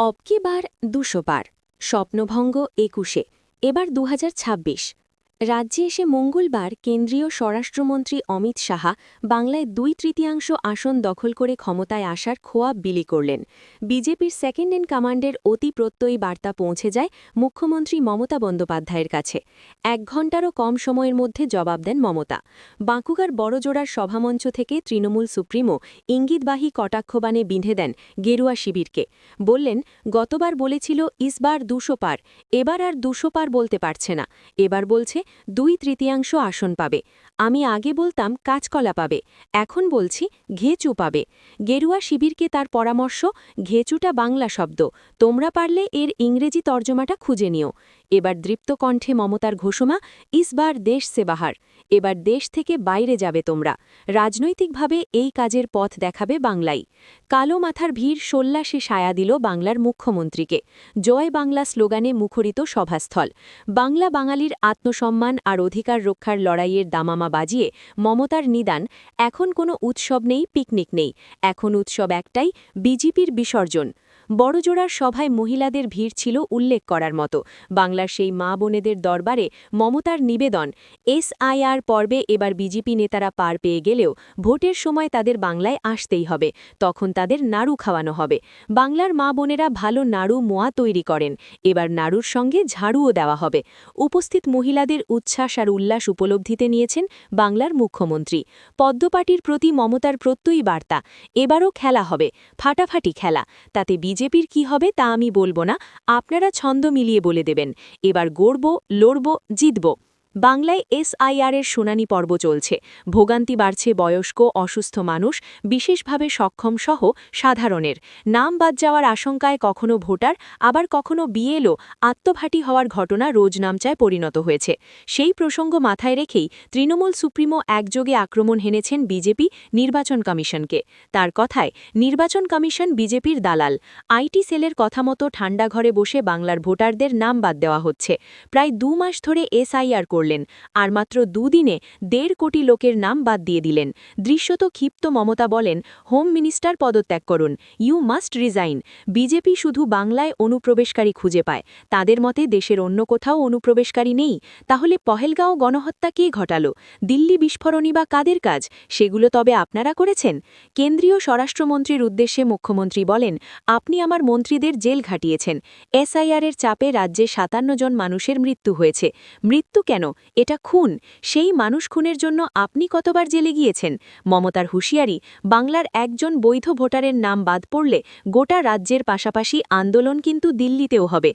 অবকি বার দুশো পার স্বপ্নভঙ্গ একুশে এবার দু হাজার ছাব্বিশ। রাজ্যে এসে মঙ্গলবার কেন্দ্রীয় স্বরাষ্ট্রমন্ত্রী অমিত সাহা বাংলায় দুই তৃতীয়াংশ আসন দখল করে ক্ষমতায় আসার খোয়াব বিলি করলেন। বিজেপির সেকেন্ড ইন কমান্ডের অতি প্রত্যয়ী বার্তা পৌঁছে যায় মুখ্যমন্ত্রী মমতা বন্দ্যোপাধ্যায়ের কাছে। এক ঘণ্টারও কম সময়ের মধ্যে জবাব দেন মমতা। বাঁকুগার বড়জোড়ার সভামঞ্চ থেকে তৃণমূল সুপ্রিমো ইঙ্গিতবাহী কটাক্ষবাণে বিঁধে দেন গেরুয়া শিবিরকে। বললেন, গতবার বলেছিল, ইসবার দুশো পার। এবার আর দুশো পার বলতে পারছে না। এবার বলছে দুই তৃতীয়াংশ আসন পাবে। আমি আগে বলতাম কাঁচকলা পাবে, এখন বলছি ঘেঁচু পাবে। গেরুয়া শিবিরকে তার পরামর্শ, ঘেঁচুটা বাংলা শব্দ, তোমরা পারলে এর ইংরেজি তর্জমাটা খুঁজে নিও। এবার দৃপ্ত কণ্ঠে মমতার ঘোষণা ইসবার দেশ সে বাহার, এবার দেশ থেকে বাইরে যাবে তোমরা। রাজনৈতিকভাবে এই কাজের পথ দেখাবে বাংলাই। কালো মাথার ভিড় সোল্লাসে সায়া দিল বাংলার মুখ্যমন্ত্রীকে। জয় বাংলা স্লোগানে মুখরিত সভাস্থল। বাংলা বাঙালির আত্মসম্মান আর অধিকার রক্ষার লড়াইয়ের দামামা বাজিয়ে মমতার নিদান। এখন কোনো উৎসব নেই, পিকনিক নেই। এখন উৎসব একটাই, বিজেপির বিসর্জন। বড়জোড়ার সভায় মহিলাদের ভিড় ছিল উল্লেখ করার মতো। বাংলার সেই মা বোনেদের দরবারে মমতার নিবেদন, এসআইআর পর্বে এবার বিজেপি নেতারা পার পেয়ে গেলেও ভোটের সময় তাদের বাংলায় আসতেই হবে, তখন তাদের নাড়ু খাওয়ানো হবে। বাংলার মা বোনেরা ভালো নাড়ু মোয়া তৈরি করেন, এবার নাড়ুর সঙ্গে ঝাড়ুও দেওয়া হবে। উপস্থিত মহিলাদের উচ্ছ্বাস আর উল্লাস উপলব্ধিতে নিয়েছেন বাংলার মুখ্যমন্ত্রী। পদ্মপাটির প্রতি মমতার প্রত্যয়ী বার্তা, এবারও খেলা হবে, ফাটাফাটি খেলা, তাতে বিজেপির কি হবে তা আমি বলব না, আপনারা ছন্দ মিলিয়ে বলে দেবেন। এবার গড়ব, লড়ব, জিতব। বাংলায় এসআইআরের শুনানি পর্ব চলছে। ভোগান্তি বাড়ছে বয়স্ক, অসুস্থ মানুষ, বিশেষভাবে সক্ষম সহ সাধারণের। নাম বাদ যাওয়ার আশঙ্কায় কখনো ভোটার, আবার কখনো বিএলও আত্মঘাতী হওয়ার ঘটনা রোজনামচায় পরিণত হয়েছে। সেই প্রসঙ্গ মাথায় রেখেই তৃণমূল সুপ্রিমো একযোগে আক্রমণ হেনেছেন বিজেপি নির্বাচন কমিশনকে। তার কথায়, নির্বাচন কমিশন বিজেপির দালাল। আইটি সেলের কথা মতো ঠান্ডা ঘরে বসে বাংলার ভোটারদের নাম বাদ দেওয়া হচ্ছে। প্রায় দু মাস ধরে এসআইআর করলেন, আর মাত্র দুদিনে দেড় কোটি লোকের নাম বাদ দিয়ে দিলেন। দৃশ্যত ক্ষিপ্ত মমতা বলেন, হোম মিনিস্টার পদত্যাগ করুন, ইউ মাস্ট রিজাইন। বিজেপি শুধু বাংলায় অনুপ্রবেশকারী খুঁজে পায়। তাদের মতে দেশের অন্য কোথাও অনুপ্রবেশকারী নেই। তাহলে পহেলগাঁও গণহত্যা কে ঘটাল? দিল্লি বিস্ফোরণী বা কাদের কাজ? সেগুলো তবে আপনারা করেছেন? কেন্দ্রীয় স্বরাষ্ট্রমন্ত্রীর উদ্দেশ্যে মুখ্যমন্ত্রী বলেন, আপনি আমার মন্ত্রীদের জেল ঘাটিয়েছেন এসআইআরের চাপে রাজ্যে সাতান্ন জন মানুষের মৃত্যু হয়েছে। মৃত্যু কেন? এটা খুন। সেই মানুষ খুনের জন্য আপনি কতবার জেলে গিয়েছেন? মমতার হুঁশিয়ারি, বাংলার একজন বৈধ ভোটারের নাম বাদ পড়লে গোটা রাজ্যের পাশাপাশি আন্দোলন কিন্তু দিল্লিতেও হবে।